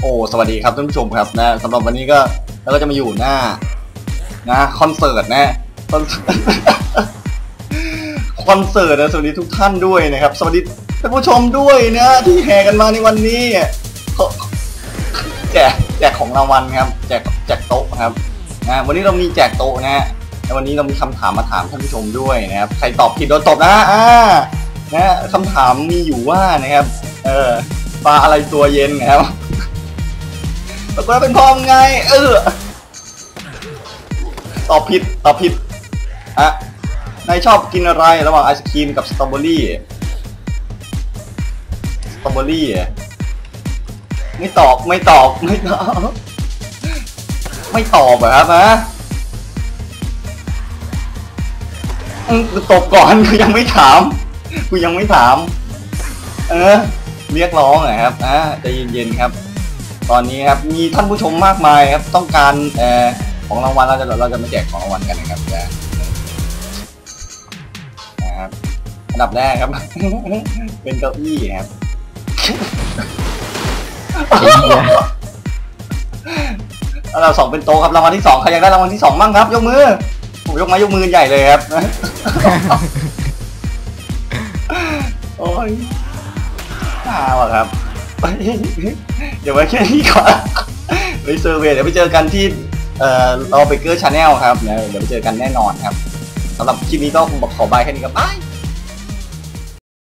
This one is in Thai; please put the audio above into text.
โอ้สวัสดีครับท่านผู้ชมครับนะสำหรับวันนี้ก็เราก็จะมาอยู่หน้านะคอนเสิร์ตนะคอนเสิร์ตคอนเสิร์ตนะสวัสดีทุกท่านด้วยนะครับ สวัสดีท่านผู้ชมด้วยนะที่แห่กันมาในวันนี้แจกแจกของรางวัลครับแจกแจกโต๊ะครับนะวันนี้เรามีแจกโต๊ะนะฮะวันนี้เรามีคำถามมาถามท่านผู้ชมด้วยนะครับใครตอบผิดโดนตบนะอ่านะคำถามมีอยู่ว่านะครับเออปลาอะไรตัวเย็นนะครับ ปรากฏว่าเป็นพ่องไง เออ ตอบผิด ตอบผิดอะนายชอบกินอะไรระหว่างไอศครีมกับสตรอเบอรี่ สตรอเบอรี่ ไม่ตอบ ไม่ตอบ ไม่ตอบ ไม่ตอบอครับฮะอืมกูตบก่อนกูยังไม่ถาม กูยังไม่ถาม เออ เรียกร้องหนะครับอ่าใจเย็นๆครับ ตอนนี้ครับมีท่านผู้ชมมากมายครับต้องการเอ่อของรางวัลเราจะเราจะมาแจกของรางวัลกันนะครับนะครับอันดับแรกครับ เป็นเก้าอี้ครับอันดับสองเป็นโต๊ะครับรางวัลที่สองใครอยากได้รางวัลที่สองบ้างครับ ยกมือผมยกไม้ยกมือใหญ่เลยครับโอ้ยน่าว่ะครับ ดี๋ยวไว้แค่นี้ก่อนไปเซอร์เวยเดี๋ยวไปเจอกันที่เอ่อเรอเบเกอร์ชาแนลครับเดี๋ยวเดี๋ยวไปเจอกันแน่นอนครับสำหรับคลิปนี้ก็คงบอกขอบายแค่นี้ครับบาย